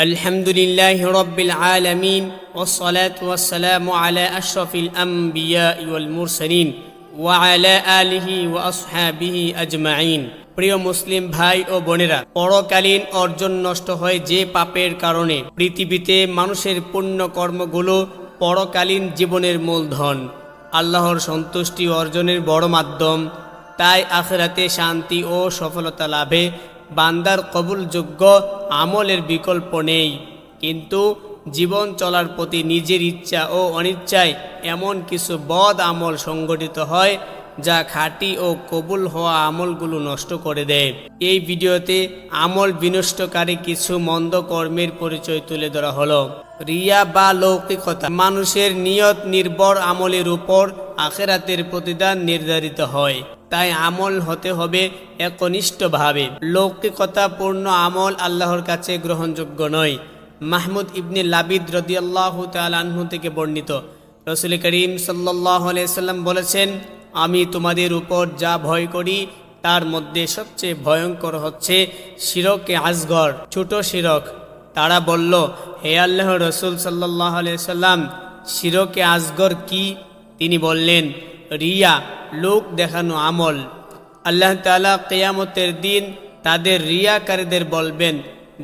الحمد لله رب العالمين والصلاة والسلام على أشرف الأنبياء والمرسلين وعلى آله وأصحابه أجمعين প্রিয় মুসলিম ভাই ও বোনেরা পরকালীন অর্জন নষ্ট হয় যে পাপের কারণে পৃথিবীতে মানুষের পুণ্য কর্মগুলো পরকালীন জীবনের মূলধন আল্লাহর সন্তুষ্টি অর্জনের বড় মাধ্যম তাই আখেরাতে শান্তি ও সফলতা লাভে বান্দার কবুলযোগ্য আমলের বিকল্প নেই। কিন্তু জীবন চলার প্রতি নিজের ইচ্ছা ও অনিচ্ছায় এমন কিছু বদ আমল সংগঠিত হয়, যা খাঁটি ও কবুল হওয়া আমলগুলো নষ্ট করে দেয়। এই ভিডিওতে আমল বিনষ্টকারী কিছু মন্দ কর্মের পরিচয় তুলে ধরা হলো। রিয়া বা লৌকিকতা মানুষের নিয়ত নির্ভর আমলের উপর আখেরাতের প্রতিদান নির্ধারিত হয়। তাই আমল হতে হবে একনিষ্ঠভাবে। লৌকিকতাপূর্ণ আমল আল্লাহর কাছে গ্রহণযোগ্য নয়। মাহমুদ ইবনে লাবিদ রদিয়াল্লাহ তালাহু থেকে বর্ণিত। রসুল করিম সাল্লাহ সাল্লাম বলেছেন, আমি তোমাদের উপর যা ভয় করি, তার মধ্যে সবচেয়ে ভয়ঙ্কর হচ্ছে শিরকে আজগর ছোট শিরক। তারা বলল, হে আল্লাহ রসুল সাল্লাহ সাল্লাম শিরকে আজগর কি? তিনি বললেন, রিয়া। লোক দেখানো আমল। আল্লাহ তালা কেয়ামতের দিন তাদের রিয়াকারীদের বলবেন,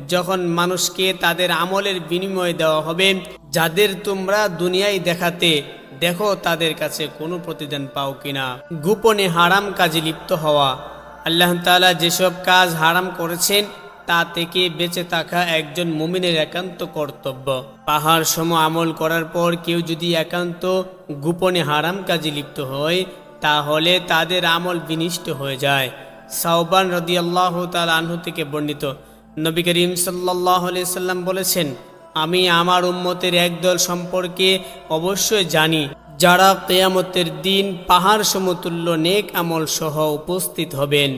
যখন মানুষকে তাদের আমলের বিনিময় দেওয়া হবে, যাদের তোমরা দুনিয়ায় দেখাতে, দেখো তাদের কাছে কোনো প্রতিদান পাও কিনা। গোপনে হারাম কাজে লিপ্ত হওয়া। আল্লাহ তালা যেসব কাজ হারাম করেছেন, তা থেকে বেঁচে থাকা একজন মুমিনের একান্ত কর্তব্য। পাহাড় সম আমল করার পর কেউ যদি একান্ত গোপনে হারাম কাজে লিপ্ত হয় তাহলে তাদের আমল বিনিষ্ট হয়ে যায়। সাউবান আল্লাহ তাল আনহু থেকে বর্ণিত। নবী করিম সাল্লাহ সাল্লাম বলেছেন, আমি আমার উম্মতের একদল সম্পর্কে অবশ্যই জানি, যারা কেয়ামতের দিন পাহাড় সমতুল্য নেক আমল সহ উপস্থিত হবেন।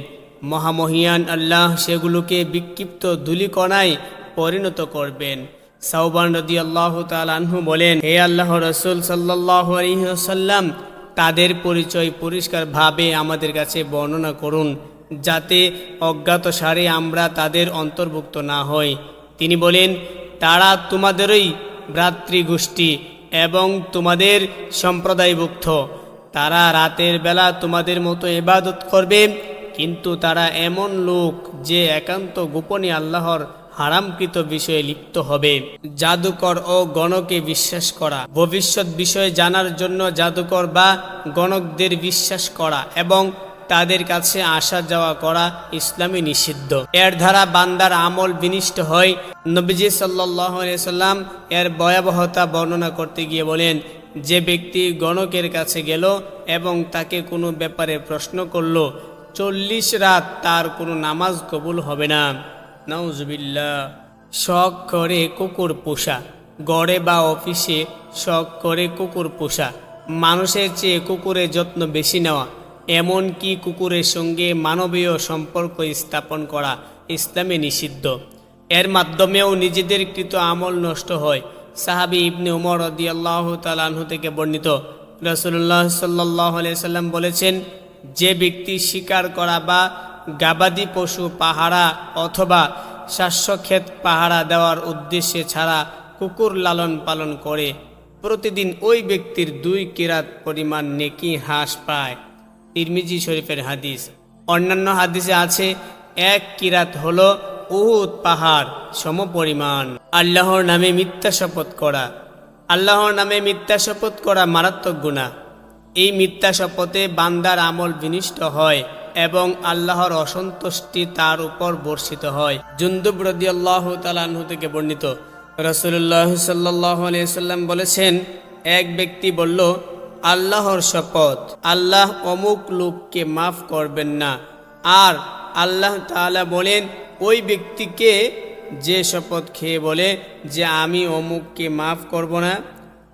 মহামহিয়ান আল্লাহ সেগুলোকে বিক্ষিপ্ত ধুলিকণায় পরিণত করবেন। সাউবান রদি আল্লাহ তালহু বলেন, হে আল্লাহ রসুল সাল্লাহ আলহিহাল্লাম তাদের পরিচয় পরিষ্কারভাবে আমাদের কাছে বর্ণনা করুন, যাতে অজ্ঞাত সারে আমরা তাদের অন্তর্ভুক্ত না হই। তিনি বলেন, তারা তোমাদেরই ভ্রাতৃগোষ্ঠী এবং তোমাদের সম্প্রদায়ভুক্ত। তারা রাতের বেলা তোমাদের মতো এবাদত করবে, কিন্তু তারা এমন লোক যে একান্ত গোপনে আল্লাহর হারামকৃত বিষয়ে লিপ্ত হবে। জাদুকর ও গণকে বিশ্বাস করা। ভবিষ্যৎ বিষয়ে জানার জন্য জাদুকর বা গণকদের বিশ্বাস করা এবং তাদের কাছে আসা যাওয়া করা ইসলামী নিষিদ্ধ। এর দ্বারা বান্দার আমল বিনিষ্ট হয়। নবীজি সাল্লাম এর ভয়াবহতা বর্ণনা করতে গিয়ে বলেন, যে ব্যক্তি গণকের কাছে গেল এবং তাকে কোনো ব্যাপারে প্রশ্ন করল, চল্লিশ রাত তার কোনো নামাজ কবুল হবে না। নাউজবিল্লা শখ করে কুকুর পোষা। গড়ে বা অফিসে শখ করে কুকুর পোষা। মানুষের চেয়ে কুকুরের যত্ন বেশি নেওয়া। এমনকি কুকুরের সঙ্গে মানবীয় সম্পর্ক স্থাপন করা ইসলামে নিষিদ্ধ। এর মাধ্যমেও নিজেদের কৃত আমল নষ্ট হয়। সাহাবি ইবনে উমর রদিয়াল্লাহ তালাহু থেকে বর্ণিত। রসুল্লাহ সাল্লাহ সাল্লাম বলেছেন, যে ব্যক্তি শিকার করা বা গাবাদি পশু পাহারা অথবা শাস্যক্ষেত পাহারা দেওয়ার উদ্দেশ্যে ছাড়া কুকুর লালন পালন করে। প্রতিদিন ওই ব্যক্তির দুই কিরাত পরিমাণ নেকি হ্রাস পায়। তিরমিজি শরীফের হাদিস। অন্যান্য হাদিসে আছে, এক কিরাত হল উহুদ পাহাড় সমপরিমাণ। আল্লাহর নামে মিথ্যা শপথ করা। আল্লাহর নামে মিথ্যা শপথ করা মারাত্মক গুণা এই মিথ্যা শপথে বান্দার আমল বিনিষ্ট হয়। এবং আল্লাহর অসন্তুষ্টি তার উপর বর্ষিত হয়। জুন্দুব আল্লাহ তালাহু থেকে বর্ণিত। রসুল্লাহ সাল্লাহ বলেছেন, এক ব্যক্তি বলল, আল্লাহর শপথ, আল্লাহ অমুক লোককে মাফ করবেন না। আর আল্লাহ তাআলা বলেন, ওই ব্যক্তিকে যে শপথ খেয়ে বলে যে, আমি অমুককে মাফ করব না,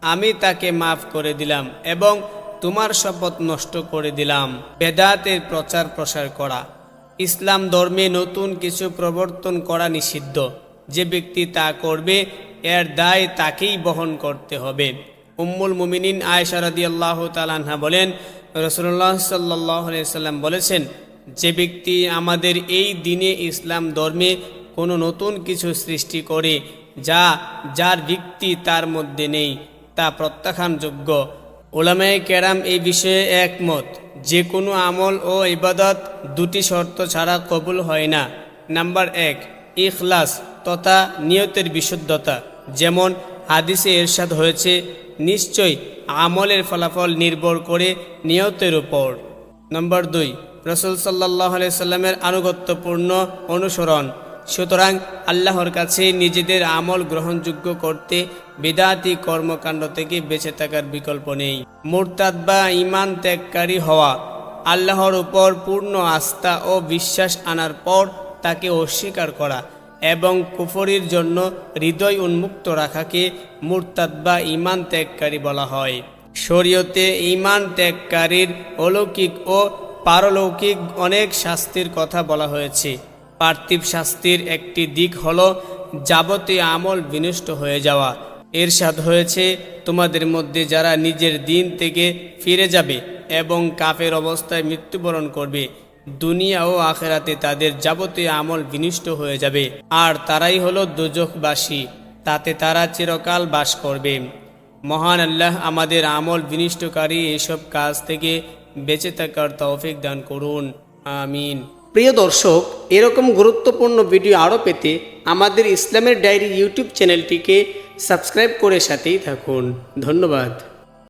আমি তাকে মাফ করে দিলাম। এবং তোমার শপথ নষ্ট করে দিলাম। বেদাতের প্রচার প্রসার করা। ইসলাম ধর্মে নতুন কিছু প্রবর্তন করা নিষিদ্ধ। যে ব্যক্তি তা করবে, এর দায় তাকেই বহন করতে হবে। উম্মুল মুমিনিন আয়সা রাদি আল্লাহ তালাহা বলেন রসুল্লাহ সাল্লাহ সাল্লাম বলেছেন, যে ব্যক্তি আমাদের এই দিনে ইসলাম ধর্মে কোনো নতুন কিছু সৃষ্টি করে, যা, যার ভিত্তি তার মধ্যে নেই, তা প্রত্যাখ্যানযোগ্য। ওলামায়ে কেরাম এই বিষয়ে একমত, যে কোনো আমল ও ইবাদত দুটি শর্ত ছাড়া কবুল হয় না। নাম্বার এক, ইখলাস তথা নিয়তের বিশুদ্ধতা। যেমন হাদিসে এরশাদ হয়েছে নিশ্চয় আমলের ফলাফল নির্ভর করে নিয়তের উপর। নম্বর দুই, রসুল সাল্লাহ সাল্লামের আনুগত্যপূর্ণ অনুসরণ। সুতরাং আল্লাহর কাছে নিজেদের আমল গ্রহণযোগ্য করতে বেদাতি কর্মকাণ্ড থেকে বেঁচে থাকার বিকল্প নেই। মোরতাদ বা ইমান ত্যাগকারী হওয়া আল্লাহর উপর পূর্ণ আস্থা ও বিশ্বাস আনার পর তাকে অস্বীকার করা এবং কুফরির জন্য হৃদয় উন্মুক্ত রাখাকে মুরতাদ বা ইমান ত্যাগকারী বলা হয়। শরীয়তে ইমান ত্যাগকারীর অলৌকিক ও পারলৌকিক অনেক শাস্তির কথা বলা হয়েছে। পার্থিব শাস্তির একটি দিক হল যাবতীয় আমল বিনষ্ট হয়ে যাওয়া। এরশাদ হয়েছে, তোমাদের মধ্যে যারা নিজের দিন থেকে ফিরে যাবে এবং কাফের অবস্থায় মৃত্যুবরণ করবে, দুনিয়া ও আখেরাতে তাদের যাবতীয় আমল বিনিষ্ট হয়ে যাবে। আর তারাই হলো দুজকবাসী তাতে তারা চিরকাল বাস করবে। মহান আল্লাহ আমাদের আমল বিনিষ্টকারী এসব কাজ থেকে বেঁচে থাকার তৌফিক দান করুন। আমিন। প্রিয় দর্শক, এরকম গুরুত্বপূর্ণ ভিডিও আরও পেতে আমাদের ইসলামের ডায়েরি ইউটিউব চ্যানেলটিকে সাবস্ক্রাইব করে সাথেই থাকুন। ধন্যবাদ।